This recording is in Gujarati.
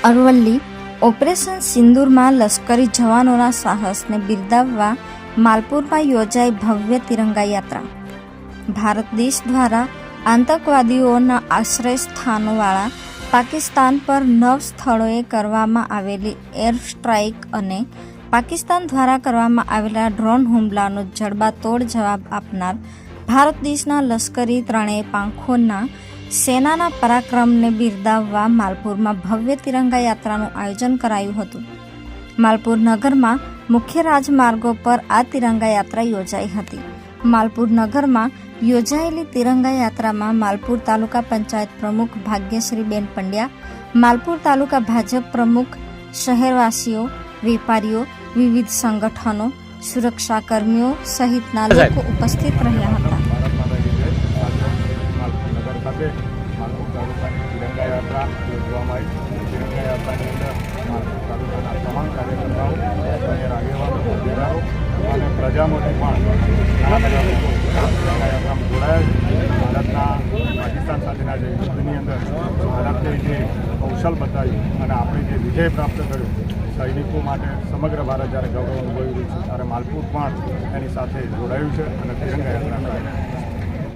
અરવલ્લી ઓપરેશન સિંદૂરમાં લશ્કરી જવાનોના સાહસને બિરદાવવા માલપુરમાં યોજાઈ ભવ્ય તિરંગા યાત્રા. ભારત દેશ દ્વારા આતંકવાદીઓના આશ્રય સ્થાનોવાળા પાકિસ્તાન પર નવ સ્થળોએ કરવામાં આવેલી એર સ્ટ્રાઇક અને પાકિસ્તાન દ્વારા કરવામાં આવેલા ડ્રોન હુમલાનો જડબાતોડ જવાબ આપનાર ભારત દેશના લશ્કરી ત્રણેય પાંખોના સેનાના પરાક્રમને બિરદાવવા માલપુરમાં ભવ્ય તિરંગા યાત્રાનું આયોજન કરાયું હતું. માલપુર નગરમાં મુખ્ય રાજમાર્ગો પર આ તિરંગા યાત્રા યોજાઈ હતી. માલપુર નગરમાં યોજાયેલી તિરંગા યાત્રામાં માલપુર તાલુકા પંચાયત પ્રમુખ ભાગ્યશ્રીબેન પંડ્યા માલપુર તાલુકા ભાજપ પ્રમુખ શહેરવાસીઓ વેપારીઓ વિવિધ સંગઠનો સુરક્ષાકર્મીઓ સહિતના લોકો ઉપસ્થિત રહ્યા હતા. ખાતે માલપુર તાલુકાની તિરંગા યાત્રા યોજવામાં આવી તિરંગા યાત્રાની અંદર માલપુર તાલુકાના તમામ કાર્યકર્તાઓ આગેવાનો, હોદ્દેદારો અને પ્રજામાંથી પણ ઘણા બધા લોકો તિરંગા યાત્રામાં જોડાયા ભારતના પાકિસ્તાન સાથેના જે યુદ્ધની અંદર ભારતે જે કૌશલ બતાવ્યું અને આપણે જે વિજય પ્રાપ્ત કર્યો, સૈનિકો માટે સમગ્ર ભારત જ્યારે ગૌરવ અનુભવી છે, ત્યારે માલપુર પણ એની સાથે જોડાયું છે અને તિરંગા આયોજન